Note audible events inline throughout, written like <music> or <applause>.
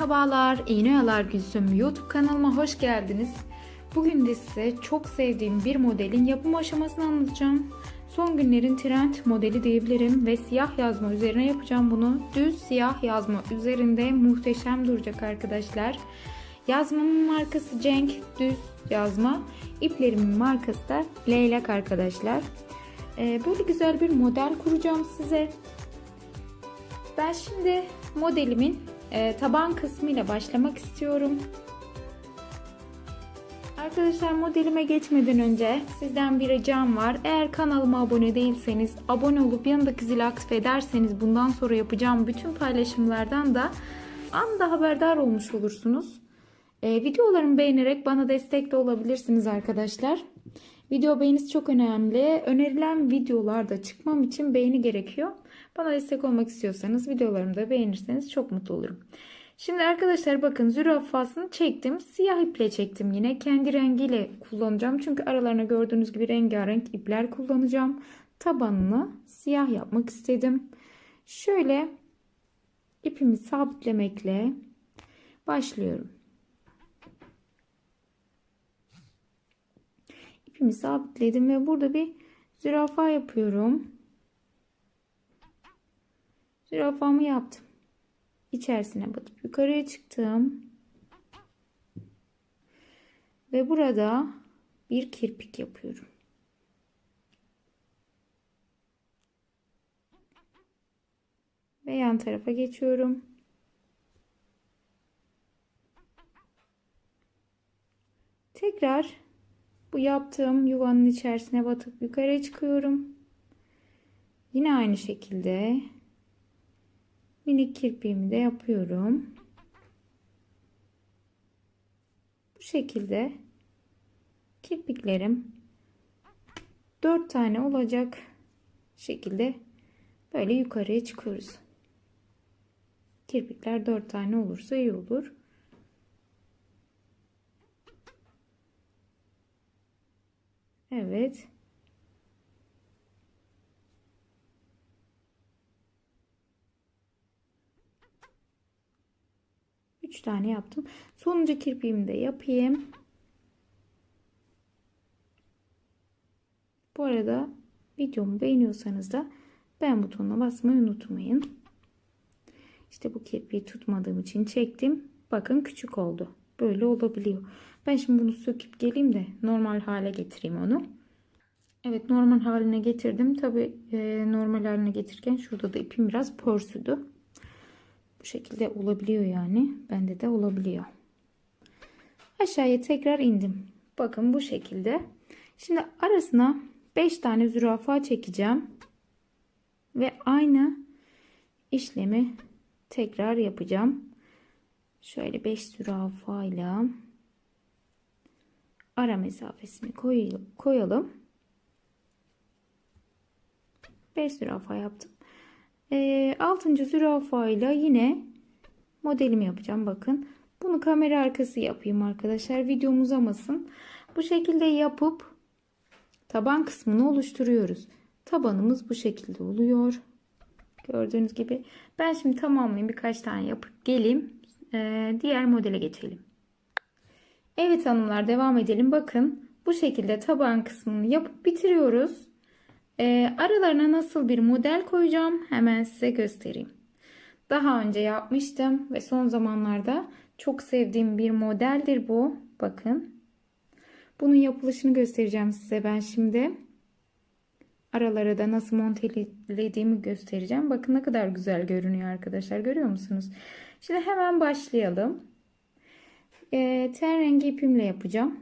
Merhabalar, İğneoyalar Gülsüm YouTube kanalıma hoş geldiniz. Bugün de size çok sevdiğim bir modelin yapım aşamasını anlatacağım. Son günlerin trend modeli diyebilirim ve siyah yazma üzerine yapacağım bunu. Düz siyah yazma üzerinde muhteşem duracak arkadaşlar. Yazmamın markası Cenk düz yazma. İplerimin markası da Leylak arkadaşlar. Ee, böyle güzel bir model kuracağım size. Ben şimdi modelimin e, taban kısmıyla başlamak istiyorum. Arkadaşlar modelime geçmeden önce sizden bir ricam var. Eğer kanalıma abone değilseniz abone olup yanındaki zili aktif ederseniz bundan sonra yapacağım bütün paylaşımlardan da anda haberdar olmuş olursunuz. E, videolarımı beğenerek bana destek de olabilirsiniz arkadaşlar. Video beğenisi çok önemli. Önerilen videolarda çıkmam için beğeni gerekiyor. Bana destek olmak istiyorsanız videolarımı da beğenirseniz çok mutlu olurum. Şimdi arkadaşlar bakın zürafasını çektim. Siyah iple çektim yine. Kendi rengiyle kullanacağım. Çünkü aralarına gördüğünüz gibi rengarenk ipler kullanacağım. Tabanını siyah yapmak istedim. Şöyle ipimi sabitlemekle başlıyorum. İpimi sabitledim ve burada bir zürafa yapıyorum. Zürafamı yaptım. İçerisine batıp yukarıya çıktım. Ve burada bir kirpik yapıyorum. Ve yan tarafa geçiyorum. Tekrar bu yaptığım yuvanın içerisine batıp yukarıya çıkıyorum. Yine aynı şekilde minik kirpiğimi de yapıyorum. Bu şekilde kirpiklerim 4 tane olacak şekilde böyle yukarıya çıkıyoruz. Kirpikler 4 tane olursa iyi olur. Evet. Üç tane yaptım. Sonuncu kirpiğimi de yapayım. Bu arada videomu beğeniyorsanız da beğen butonuna basmayı unutmayın. İşte bu kirpiği tutmadığım için çektim. Bakın küçük oldu. Böyle olabiliyor. Ben şimdi bunu söküp geleyim de normal hale getireyim onu. Evet normal haline getirdim. Tabi e, normal haline getirirken şurada da ipim biraz pörsüdü. Bu şekilde olabiliyor yani. Bende de olabiliyor. Aşağıya tekrar indim. Bakın bu şekilde. Şimdi arasına 5 tane zürafa çekeceğim. Ve aynı işlemi tekrar yapacağım. Şöyle 5 zürafa ile ara mesafesini koyalım. 5 zürafa yaptım. E, 6. zürafa ile yine modelimi yapacağım. Bakın. Bunu kamera arkası yapayım arkadaşlar. Videom uzamasın. Bu şekilde yapıp taban kısmını oluşturuyoruz. Tabanımız bu şekilde oluyor. Gördüğünüz gibi. Ben şimdi tamamlayayım. Birkaç tane yapıp geleyim. Ee, diğer modele geçelim. Evet hanımlar devam edelim. Bakın bu şekilde taban kısmını yapıp bitiriyoruz. Ee, aralarına nasıl bir model koyacağım hemen size göstereyim. Daha önce yapmıştım ve son zamanlarda çok sevdiğim bir modeldir bu. Bakın. Bunun yapılışını göstereceğim size ben şimdi. Aralara da nasıl montelediğimi göstereceğim. Bakın ne kadar güzel görünüyor arkadaşlar. Görüyor musunuz? Şimdi hemen başlayalım. E, ten rengi ipimle yapacağım.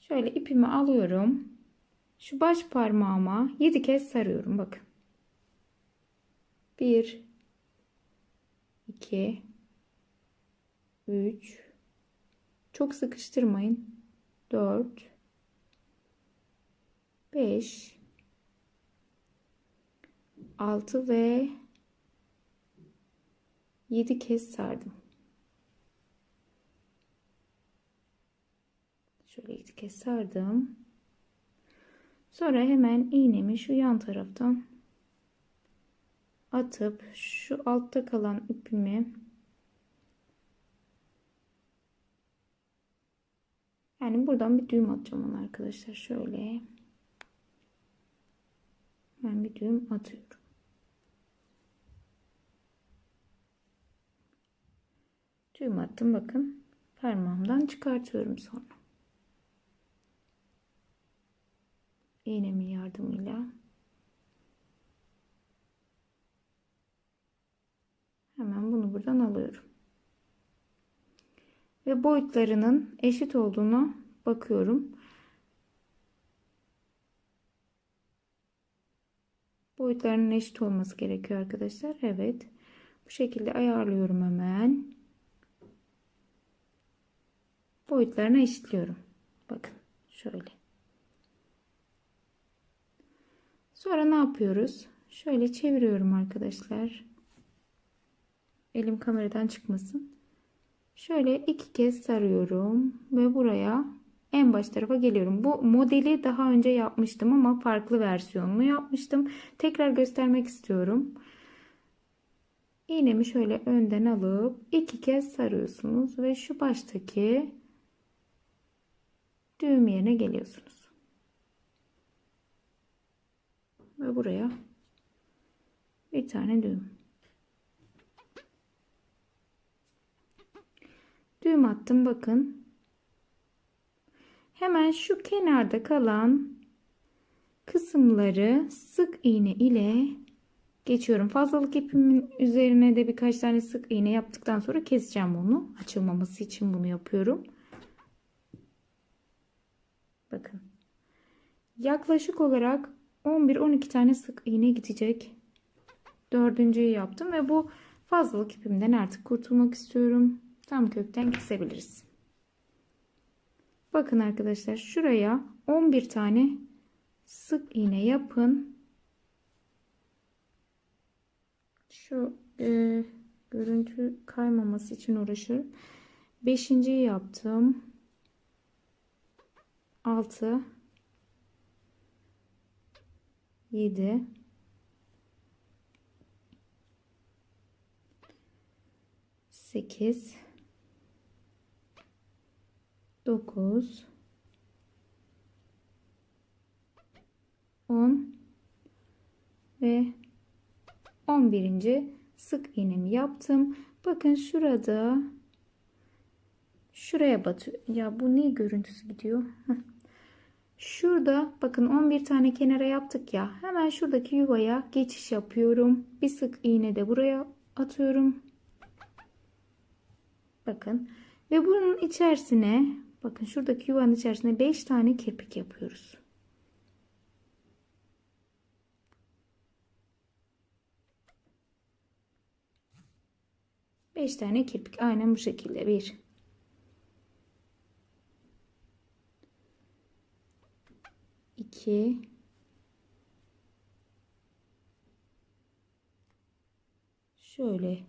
Şöyle ipimi alıyorum. Şu baş parmağıma 7 kez sarıyorum. Bakın. 1 2 3 Çok sıkıştırmayın. 4 5 6 ve 7 kez sardım. Şöyle 7 kez sardım. Sonra hemen iğnemi şu yan taraftan atıp şu altta kalan ipimi yani buradan bir düğüm atacağım ona arkadaşlar. Şöyle ben bir düğüm atıyorum. Düğüm attım bakın parmağımdan çıkartıyorum sonra iğnemin yardımıyla? Hemen bunu buradan alıyorum. Ve boyutlarının eşit olduğunu bakıyorum. Boyutlarının eşit olması gerekiyor arkadaşlar. Evet. Bu şekilde ayarlıyorum hemen. Boyutlarını eşitliyorum. Bakın şöyle Sonra ne yapıyoruz? Şöyle çeviriyorum arkadaşlar. Elim kameradan çıkmasın. Şöyle iki kez sarıyorum ve buraya en baş tarafa geliyorum. Bu modeli daha önce yapmıştım ama farklı versiyonunu yapmıştım. Tekrar göstermek istiyorum. İğnemi şöyle önden alıp iki kez sarıyorsunuz ve şu baştaki düğüm yerine geliyorsunuz. Ve buraya bir tane düğüm. Düğüm attım bakın. Hemen şu kenarda kalan kısımları sık iğne ile geçiyorum. Fazlalık ipimin üzerine de birkaç tane sık iğne yaptıktan sonra keseceğim onu. Açılmaması için bunu yapıyorum. Bakın. Yaklaşık olarak 11-12 tane sık iğne gidecek. Dördüncüyü yaptım ve bu fazlalık ipimden artık kurtulmak istiyorum. Tam kökten kesebiliriz. Bakın arkadaşlar şuraya 11 tane sık iğne yapın. Şu e, görüntü kaymaması için uğraşıyorum. Beşinciyi yaptım. 6 7 8 9 10 ve 11. sık iğnemi yaptım. Bakın şurada şuraya batıyor. Ya bu niye görüntüsü gidiyor? Şurada bakın 11 tane kenara yaptık ya. Hemen şuradaki yuvaya geçiş yapıyorum. Bir sık iğne de buraya atıyorum. Bakın. Ve bunun içerisine bakın şuradaki yuvanın içerisine 5 tane kirpik yapıyoruz. Beş tane kirpik aynen bu şekilde bir 2 şöyle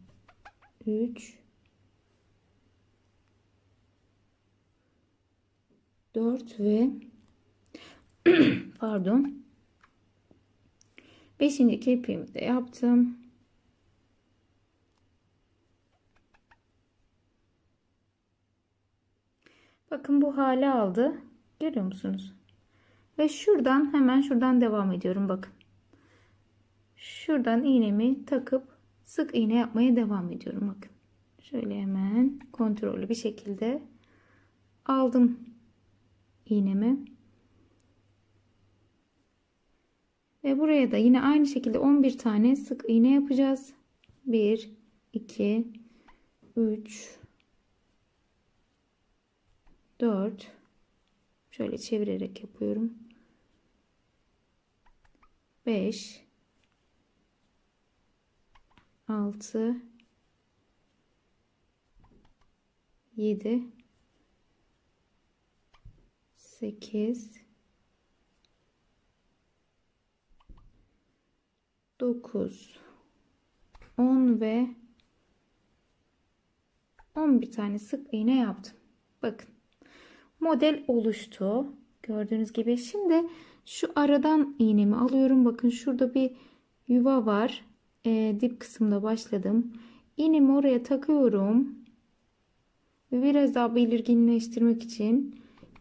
3 4 ve <clears throat> pardon 5. kirpiğimi de yaptım. Bakın bu hale aldı. Görüyor musunuz? Ve şuradan hemen şuradan devam ediyorum bakın. Şuradan iğnemi takıp sık iğne yapmaya devam ediyorum bakın. Şöyle hemen kontrollü bir şekilde aldım iğnemi. Ve buraya da yine aynı şekilde 11 tane sık iğne yapacağız. 1 2 3 4 şöyle çevirerek yapıyorum. 5 6 7 8 9 10 ve 11 tane sık iğne yaptım. Bakın model oluştu. Gördüğünüz gibi. Şimdi şu aradan iğnemi alıyorum. Bakın şurada bir yuva var. e, dip kısımda başladım. İğnemi oraya takıyorum. Ve biraz daha belirginleştirmek için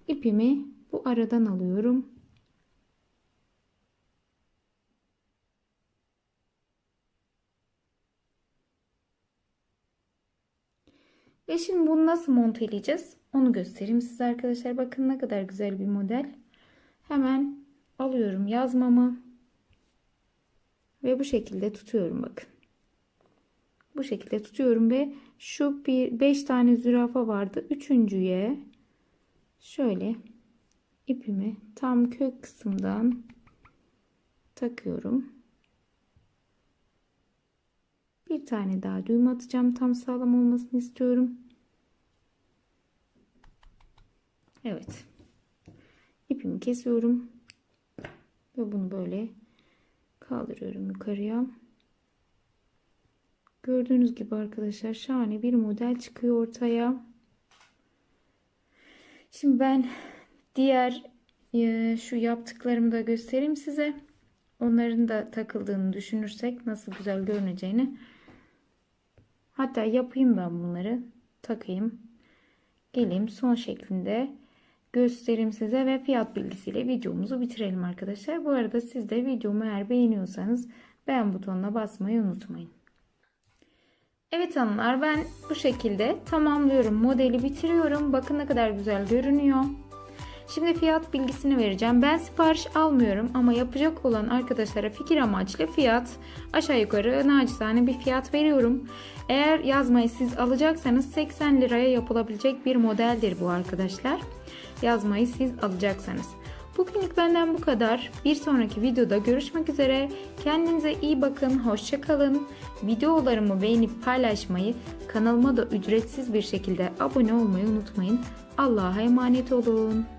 ipimi bu aradan alıyorum. Ve şimdi bunu nasıl monteleyeceğiz? Onu göstereyim size arkadaşlar. Bakın ne kadar güzel bir model. Hemen alıyorum yazmamı. Ve bu şekilde tutuyorum bakın. Bu şekilde tutuyorum ve şu bir 5 tane zürafa vardı. Üçüncüye şöyle ipimi tam kök kısımdan takıyorum. Bir tane daha düğüm atacağım. Tam sağlam olmasını istiyorum. Evet. İpimi kesiyorum. Ve bunu böyle kaldırıyorum yukarıya. Gördüğünüz gibi arkadaşlar şahane bir model çıkıyor ortaya. Şimdi ben diğer e, şu yaptıklarımı da göstereyim size. Onların da takıldığını düşünürsek nasıl güzel görüneceğini. Hatta yapayım ben bunları. Takayım. Geleyim son şeklinde göstereyim size ve fiyat bilgisiyle videomuzu bitirelim arkadaşlar. Bu arada siz de videomu eğer beğeniyorsanız beğen butonuna basmayı unutmayın. Evet hanımlar ben bu şekilde tamamlıyorum. Modeli bitiriyorum. Bakın ne kadar güzel görünüyor. Şimdi fiyat bilgisini vereceğim. Ben sipariş almıyorum ama yapacak olan arkadaşlara fikir amaçlı fiyat aşağı yukarı nacizane bir fiyat veriyorum. Eğer yazmayı siz alacaksanız 80 liraya yapılabilecek bir modeldir bu arkadaşlar. Yazmayı siz alacaksanız. Bugünlük benden bu kadar. Bir sonraki videoda görüşmek üzere. Kendinize iyi bakın. Hoşçakalın. Videolarımı beğenip paylaşmayı, kanalıma da ücretsiz bir şekilde abone olmayı unutmayın. Allah'a emanet olun.